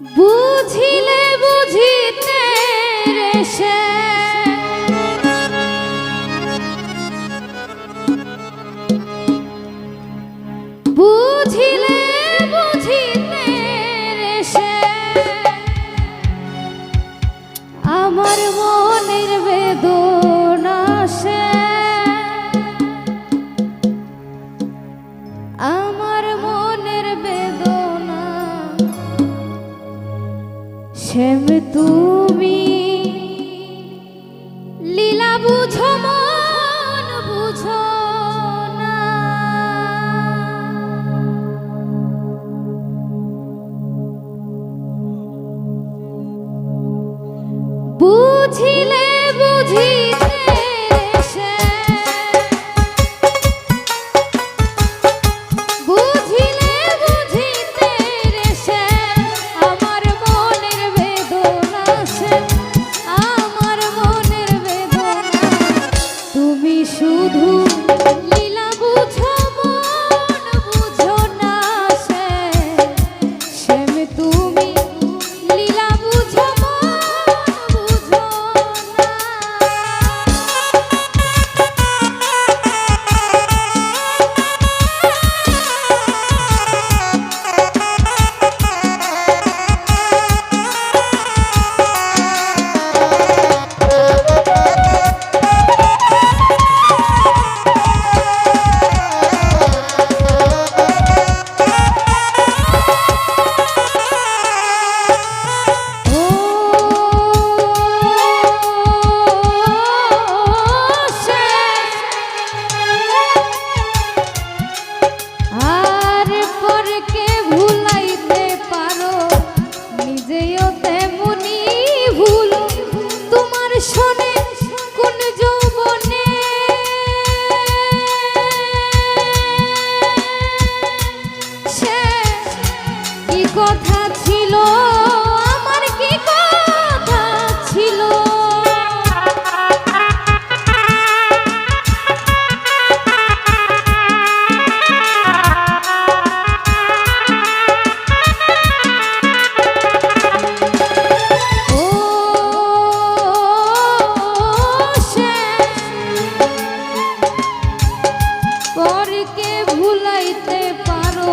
বুঝিলে বুঝিতে রেশে শ্যাম তুমি লীলা বুঝো মন বুঝো বুঝিলে বুঝিলে কথা ছিল? আমার কি কথা ছিল? পরকে ভুলাইতে পারো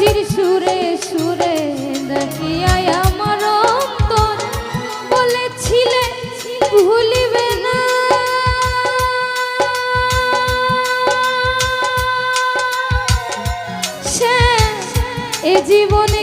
হাসির সুরে সুরে দেখিয়াই আমার অন্তর। বলেছিলে ভুলিবে না। সে এ জীবনে